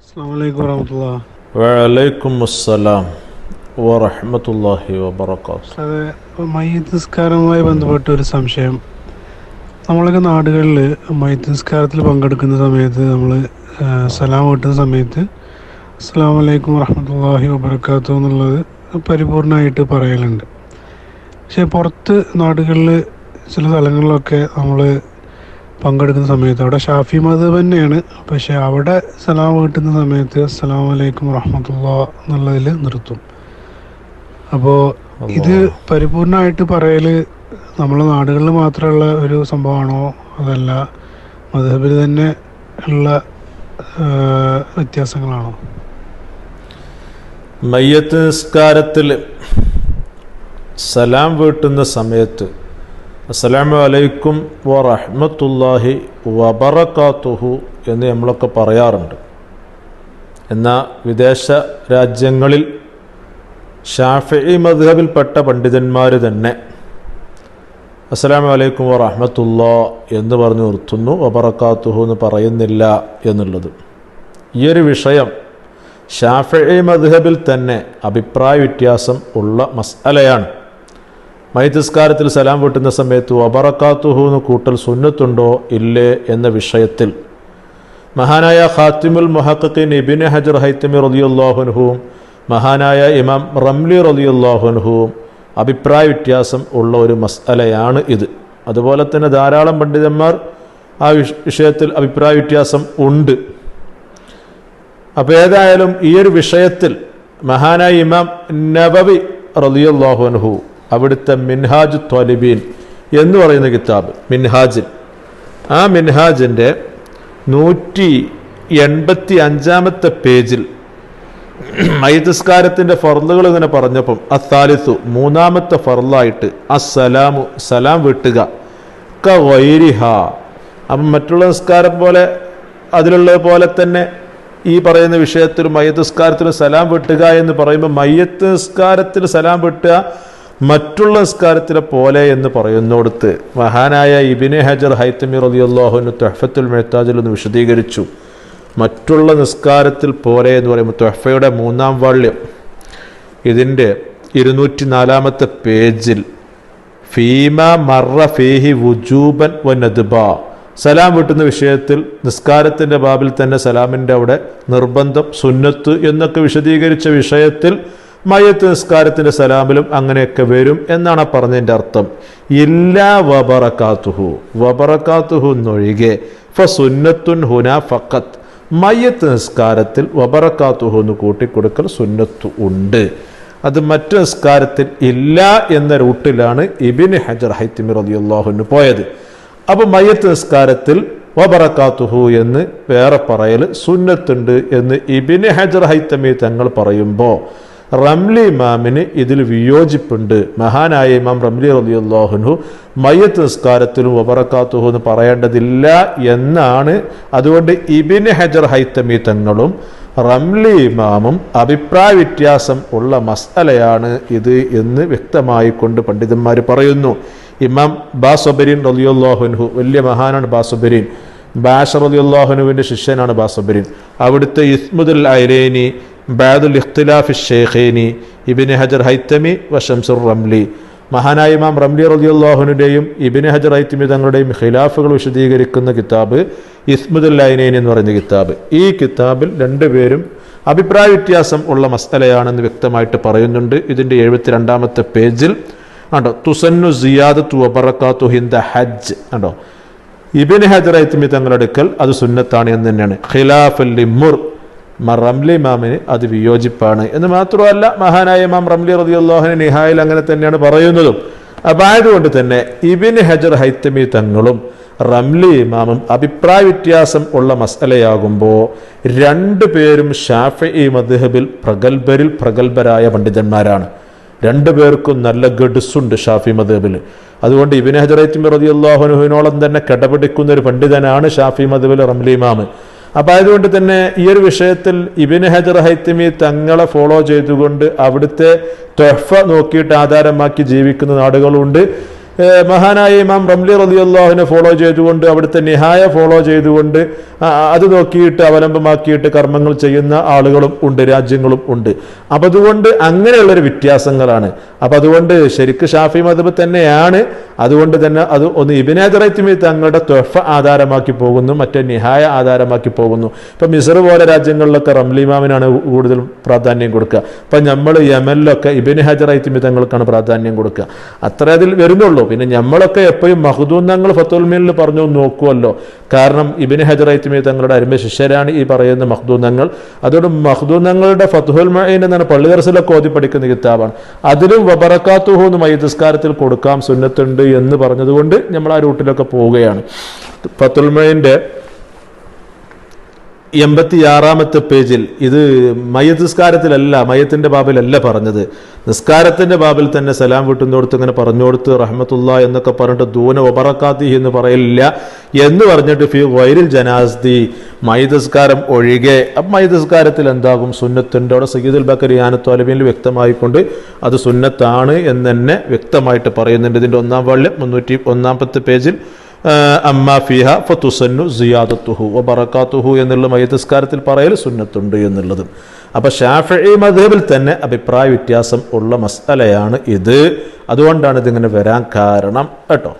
വലൈക്കും വറഹമത്തുള്ള വലൈക്കും അസ്സലാം വറഹമത്തല്ലാഹി വബർക്കാത്തു അതെ മയ്യത്ത് നിസ്കാരവുമായി ബന്ധപ്പെട്ട ഒരു സംശയം. നമ്മളൊക്കെ നാടുകളിൽ മയ്യത്ത് നിസ്കാരത്തിൽ പങ്കെടുക്കുന്ന സമയത്ത് നമ്മൾ സലാം കിട്ടുന്ന സമയത്ത് അസ്സാം വലൈക്കും വറഹമത്തല്ലാഹി വബർക്കാത്തു എന്നുള്ളത് പരിപൂർണമായിട്ട് പറയലുണ്ട്. പക്ഷേ പുറത്ത് നാടുകളിൽ ചില സ്ഥലങ്ങളിലൊക്കെ നമ്മൾ പങ്കെടുക്കുന്ന സമയത്ത്. അവിടെ ഷാഫി മതം തന്നെയാണ്. പക്ഷെ അവിടെ സലാം കിട്ടുന്ന സമയത്ത് അസ്സലാം വലൈക്കും വറഹമത്തുള്ള എന്നുള്ളതിൽ നിർത്തും. അപ്പോൾ ഇത് പരിപൂർണമായിട്ട് പറയൽ നമ്മളെ നാടുകളിൽ മാത്രമുള്ള ഒരു സംഭവമാണോ? അതല്ല മധുഹബിൽ തന്നെ ഉള്ള വ്യത്യാസങ്ങളാണോ? മയ്യത്ത് നിസ്കാരത്തിൽ സലാം വീട്ടുന്ന സമയത്ത് അസ്സലാമു അലൈക്കും വറഹ്മത്തുള്ളാഹി വബറക്കാത്തുഹു എന്ന് നമ്മളൊക്കെ പറയാറുണ്ട്. എന്നാൽ വിദേശ രാജ്യങ്ങളിൽ ഷാഫി മദ്ഹബിൽപ്പെട്ട പണ്ഡിതന്മാർ തന്നെ അസ്സലാമു അലൈക്കും വറഹ്മത്തുള്ളാ എന്ന് പറഞ്ഞു നിർത്തുന്നു വബറക്കാത്തുഹു എന്ന് പറയുന്നില്ല എന്നുള്ളത്. ഈ ഒരു വിഷയം ഷാഫി മദ്ഹബിൽ തന്നെ അഭിപ്രായ വ്യത്യാസം ഉള്ള മസ്അലയാണ് മൈതിസ്കാരത്തിൽ സലാം വെട്ടുന്ന സമയത്ത് വബറക്കാത്തുഹു എന്ന് കൂട്ടൽ സുന്നത്തുണ്ടോ? ഇല്ലേ എന്ന വിഷയത്തിൽ. മഹാനായ ഖാത്തിമുൽ മുഹഖീൻ ഇബിൻ ഹജർ ഹൈത്തമി റലിയുല്ലാഹുൻഹുവും മഹാനായ ഇമാം റംലി റലിയുല്ലാഹുൻഹുവും അഭിപ്രായ വ്യത്യാസം ഉള്ള ഒരു മസ്അലയാണ് ഇത്. അതുപോലെ തന്നെ ധാരാളം പണ്ഡിതന്മാർ ആ വിഷയത്തിൽ അഭിപ്രായ വ്യത്യാസം ഉണ്ട്. അപ്പോൾ ഏതായാലും ഈ ഒരു വിഷയത്തിൽ മഹാനായ ഇമാം നബവി റലിയുല്ലാഹു അൻഹു അവിടുത്തെ മിൻഹാജ് ത്വലിബീൻ എന്ന് പറയുന്ന കിതാബ് മിൻഹാജിൽ. ആ മിൻഹാജിന്റെ നൂറ്റി എൺപത്തി അഞ്ചാമത്തെ പേജിൽ മൈതസ്കാരത്തിന്റെ ഫർലുകൾ ഇങ്ങനെ പറഞ്ഞപ്പം അത്താലിത്തു മൂന്നാമത്തെ ഫർലായിട്ട് അസ്സലാമു സലാം വിട്ടുക. ക വൈരിഹ അപ്പം മറ്റുള്ള നിസ്കാരം പോലെ അതിലുള്ളത് പോലെ തന്നെ ഈ പറയുന്ന വിഷയത്തിൽ മയ്യത്ത് നിസ്കാരത്തിന് സലാം വിട്ടുക എന്ന് പറയുമ്പോൾ മയ്യത്ത് നിസ്കാരത്തിൽ സലാം വിട്ടുക മറ്റുള്ള നിസ്കാരത്തിലെ പോലെ എന്ന് പറയുന്നിടത്ത് മഹാനായ ഇബിനെ ഹജർ ഹൈത്തമി റലിയല്ലാഹുവിന് തൊഹഫത്തുൽ മെഹ്താജിൽ ഒന്ന് വിശദീകരിച്ചു. മറ്റുള്ള നിസ്കാരത്തിൽ പോലെ എന്ന് പറയുമ്പോൾ തൊഹഫയുടെ മൂന്നാം വാള്യം. ഇതിന്റെ ഇരുന്നൂറ്റി നാലാമത്തെ പേജിൽ ഫീമ മറ ഫീഹി വുജൂബൻ വ സലാം വിട്ടുന്ന വിഷയത്തിൽ നിസ്കാരത്തിന്റെ ബാബിൽ തന്നെ സലാമിന്റെ അവിടെ നിർബന്ധം സുന്നത്ത് എന്നൊക്കെ വിശദീകരിച്ച വിഷയത്തിൽ മയത്ത് നിസ്കാരത്തിന്റെ സലാമിലും അങ്ങനെയൊക്കെ വരും എന്നാണ് പറഞ്ഞതിന്റെ അർത്ഥം. ഇല്ലാ വബറക്കാത്തുഹു വബറക്കാത്തുഹു എന്നൊഴികെ ഫ സുന്നത്തുൻ ഹുന ഫക്കത്ത് മയ്യത്ത് നിസ്കാരത്തിൽ വബറക്കാത്തുഹു എന്ന് കൂട്ടിക്കൊടുക്കൽ സുന്നത്ത് ഉണ്ട്. അത് മറ്റു നിസ്കാരത്തിൽ ഇല്ല എന്ന റൂട്ടിലാണ് ഇബിൻ ഹജർ ഹൈത്തിമി റളിയല്ലാഹുവിന് പോയത്. അപ്പോൾ മയ്യത്ത് നിസ്കാരത്തിൽ വബറക്കാത്തുഹു എന്ന് വേറെ പറയൽ സുന്നത്തുണ്ട് എന്ന് ഇബിൻ ഹജർ ഹൈത്തമി തങ്ങൾ പറയുമ്പോൾ റംലി ഇമാമിന് ഇതിൽ വിയോജിപ്പുണ്ട്. മഹാനായ ഇമാം റംലി റളിയല്ലാഹുൻഹു മയ്യത്ത് നിസ്കാരത്തിലും ഒബറക്കാത്തുഹു എന്ന് പറയേണ്ടതില്ല എന്നാണ്. അതുകൊണ്ട് ഇബിൻ ഹജർ ഹൈത്തമി തങ്ങളും റംലി ഇമാമും അഭിപ്രായ വ്യത്യാസം ഉള്ള മസ്അലയാണ് ഇത് എന്ന് വ്യക്തമായി കൊണ്ട് പണ്ഡിതന്മാർ പറയുന്നു. ഇമാം ബാസൊബരീൻ റലിയുല്ലാഹുൻഹു വലിയ മഹാനാണ് ബാസൊബരീൻ. ബാഷ റലിയുല്ലാഹുനുവിന്റെ ശിഷ്യനാണ് ബാസൊബരീൻ. അവിടുത്തെ ഇസ്മുദുൽ ഐലേനി ബാദുൽ ഇഖ്തിലാഫി ഷേഖേനി ഇബിന് ഹജർ ഹൈത്തമി വഷംസുർ റംലി. മഹാനായ ഇമാം റംലി റലിയുല്ലാഹുവിന്റെയും ഇബിന് ഹജർ ഹൈത്തമി തങ്ങളുടെയും ഖിലാഫുകൾ വിശദീകരിക്കുന്ന കിതാബ് ഇസ്മുദുൽ ഐനൈനി എന്ന് പറയുന്ന കിതാബ്. ഈ കിതാബിൽ രണ്ടുപേരും അഭിപ്രായ വ്യത്യാസം ഉള്ള മസ്തലയാണെന്ന് വ്യക്തമായിട്ട് പറയുന്നുണ്ട്. ഇതിന്റെ എഴുപത്തിരണ്ടാമത്തെ പേജിൽ കണ്ടോ? തുസന്നു സിയാദത്തു വബറക്കാത്തു ഹിന്ദ ഹജ്ജ് കണ്ടോ? ഇബിൻ ഹജർ തങ്ങളുടെ അടുക്കൽ അത് സുന്നത്താണ് എന്ന് തന്നെയാണ്. ഖിലാഫൽ മുർ റംലി ഇമാമിന് അത് വിയോജിപ്പാണ്. എന്ന് മാത്രമല്ല മഹാനായ ഇമാം റംലി റതിയുള്ളാഹിന് നിഹായിൽ അങ്ങനെ തന്നെയാണ് പറയുന്നതും. അപ്പം ആയതുകൊണ്ട് തന്നെ ഇബിൻ ഹജർ ഹൈത്തമി തങ്ങളും റംലി ഇമാമും അഭിപ്രായ വ്യത്യാസം ഉള്ള മസലയാകുമ്പോൾ രണ്ടു പേരും ഷാഫി മദ്ഹബിൽ പ്രഗത്ഭരിൽ പ്രഗത്ഭരായ പണ്ഡിതന്മാരാണ്. രണ്ടു പേർക്കും നല്ല ഗഡ്സുണ്ട് ഷാഫി മദ്ഹബിൽ. അതുകൊണ്ട് ഇബിൻ ഹജറൈത്തിമി റതി അള്ളാഹുനുഹിനോളം തന്നെ കിടപിടിക്കുന്ന ഒരു പണ്ഡിതനാണ് ഷാഫി മദ്ഹബിൽ റംലി ഇമാം അപ്പം അതുകൊണ്ട് തന്നെ ഈ ഒരു വിഷയത്തിൽ ഇബിൻ ഹജർ ഹൈത്തിമി തങ്ങളെ ഫോളോ ചെയ്തുകൊണ്ട് അവിടുത്തെ തൊഹഫ നോക്കിയിട്ട് ആധാരമാക്കി ജീവിക്കുന്ന നാടുകളുണ്ട്. മഹാനായ ഇമാം റംലി റലിയുള്ളാഹിനെ ഫോളോ ചെയ്തുകൊണ്ട് അവിടുത്തെ നിഹായ ഫോളോ ചെയ്തുകൊണ്ട് അത് നോക്കിയിട്ട് അവലംബമാക്കിയിട്ട് കർമ്മങ്ങൾ ചെയ്യുന്ന ആളുകളും ഉണ്ട് രാജ്യങ്ങളും ഉണ്ട്. അപ്പം അതുകൊണ്ട് അങ്ങനെയുള്ളൊരു വ്യത്യാസങ്ങളാണ്. അപ്പം അതുകൊണ്ട് ശരിക്ക് ഷാഫി മതബ് തന്നെയാണ്. അതുകൊണ്ട് തന്നെ അത് ഒന്ന് ഇബിനേതറത്തിമി തങ്ങളുടെ തൊഫ ആധാരമാക്കി പോകുന്നു മറ്റേ നിഹായ ആധാരമാക്കി പോകുന്നു. ഇപ്പം മിസർ പോലെ രാജ്യങ്ങളിലൊക്കെ റംലിമാമിനാണ് കൂടുതൽ പ്രാധാന്യം കൊടുക്കുക. ഇപ്പം നമ്മൾ യമനിലൊക്കെ ഇബിൻ ഹജറൈത്തിമി തങ്ങൾക്കാണ് പ്രാധാന്യം കൊടുക്കുക. അത്ര അതിൽ വരുന്നുള്ളൂ. പിന്നെ നമ്മളൊക്കെ എപ്പോഴും മഹദൂന്നങ്ങൾ ഫത്തുൽമീനിൽ പറഞ്ഞു നോക്കുമല്ലോ കാരണം ഇബിന് ഹജറൈത്തിമി തങ്ങളുടെ അരുമ ശിഷ്യരാണ് ഈ പറയുന്ന മഹദൂന്നങ്ങൾ അതുകൊണ്ട് മഹദൂന്നങ്ങളുടെ ഫത്തുഹുൽ മൈൻ എന്നാണ് പള്ളിദർസിലൊക്കെ ഓതി പഠിക്കുന്ന കിതാബാണ്. അതിലും വബറക്കാത്തുഹു എന്ന് മൈദസ്കാരത്തിൽ കൊടുക്കാം സുന്നത്തുണ്ട് എന്ന് പറഞ്ഞതുകൊണ്ട് നമ്മൾ ആ റൂട്ടിലൊക്കെ പോവുകയാണ്. ഫത്തുൽമൈന്റെ എൺപത്തിയാറാമത്തെ പേജിൽ ഇത് മയ്യത്ത് നിസ്കാരത്തിലല്ല മയ്യത്തിന്റെ ബാബിലല്ല പറഞ്ഞത്. നിസ്കാരത്തിന്റെ ബാബിൽ തന്നെ സലാം വിട്ടുന്നോടത്ത് ഇങ്ങനെ പറഞ്ഞോടുത്ത് റഹ്മത്തുള്ള എന്നൊക്കെ പറഞ്ഞിട്ട് ദൂന ഒബറക്കാത്തി എന്ന് പറയില്ല എന്ന് പറഞ്ഞിട്ട് ഫി വൈരിൽ ജനാസ്തി മൈതസ്കാരം ഒഴികെ. അപ്പം മൈതസ്കാരത്തിൽ എന്താകും? സുന്നത്തുണ്ട് അവിടെ സയ്യിദുൽ ബക്കർ യാനത്തോലബിയിൽ വ്യക്തമായിക്കൊണ്ട് അത് സുന്നത്താണ് എന്ന് തന്നെ വ്യക്തമായിട്ട് പറയുന്നുണ്ട്. ഇതിന്റെ ഒന്നാം വാള്യം മുന്നൂറ്റി ഒന്നാമത്തെ പേജിൽ അമ്മ ഫിഹ ഫത്തുസന്നു സിയാദത്തുഹു വ ബറക്കാത്തുഹു എന്നുള്ള മയ്യസ്കാരത്തിൽ പറയൽ സുന്നത്തുണ്ട് എന്നുള്ളതും. അപ്പോൾ ഷാഫി മധബിൽ തന്നെ അഭിപ്രായ വ്യത്യാസം ഉള്ള മസാലയാണ് ഇത്. അതുകൊണ്ടാണ് ഇതിങ്ങനെ വരാൻ കാരണം. കേട്ടോ?